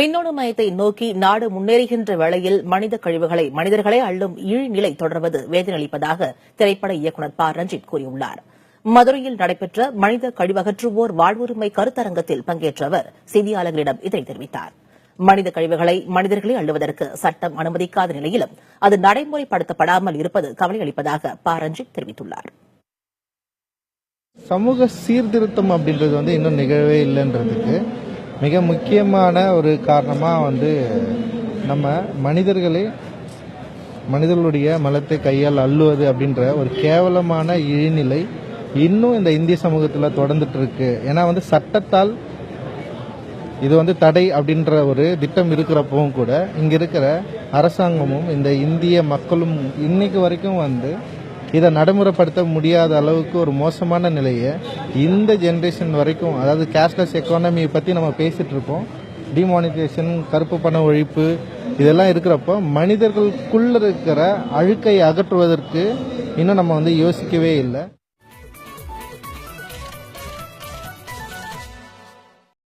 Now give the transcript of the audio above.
மின்னணு மயத்தை நோக்கி நாடு முன்னேறுகின்ற வேளையில் மனித கழிவுகளை மனிதர்களை அள்ளும் இழிநிலை தொடர்வது வேதனளிப்பதாக திரைப்பட இயக்குநர் ப. ரஞ்சித் கூறியுள்ளார். மதுரையில் நடைபெற்ற மனித கழிவகற்றுவோர் வாழ்வுரிமை கருத்தரங்கத்தில் பங்கேற்ற அவர் செய்தியாளர்களிடம் இதனை தெரிவித்தார். மனித கழிவுகளை மனிதர்களே அள்ளுவதற்கு சட்டம் அனுமதிக்காத நிலையிலும் அது நடைமுறைப்படுத்தப்படாமல் இருப்பது கவலையளிப்பதாக ப. ரஞ்சித் தெரிவித்துள்ளார். சமூக சீர்திருத்தம் அப்படின்றது வந்து இன்னும் நிகழவே இல்லைன்றதுக்கு மிக முக்கியமான ஒரு காரணமாக வந்து நம்ம மனிதர்களே மனிதர்களுடைய மலத்தை கையால் அள்ளுவது அப்படின்ற ஒரு கேவலமான இழிநிலை இன்னும் இந்த இந்திய சமூகத்தில் தொடர்ந்துட்டு இருக்கு ஏன்னா வந்து சட்டத்தால் இது வந்து தடை அப்படின்ற ஒரு திட்டம் இருக்கிறப்பவும் கூட இங்கே இருக்கிற அரசாங்கமும் இந்த இந்திய மக்களும் இன்னைக்கு வரைக்கும் வந்து இதை நடைமுறைப்படுத்த முடியாத அளவுக்கு ஒரு மோசமான நிலையை இந்த ஜென்ரேஷன் வரைக்கும் அதாவது கேஷ்லெஸ் எக்கானமியை பற்றி நம்ம பேசிகிட்டு இருக்கோம். டிமானிட்டேஷன் கருப்பு பண ஒழிப்பு இதெல்லாம் இருக்கிறப்போ மனிதர்களுக்குள்ள இருக்கிற அழுக்கை அகற்றுவதற்கு இன்னும் நம்ம வந்து யோசிக்கவே இல்லை.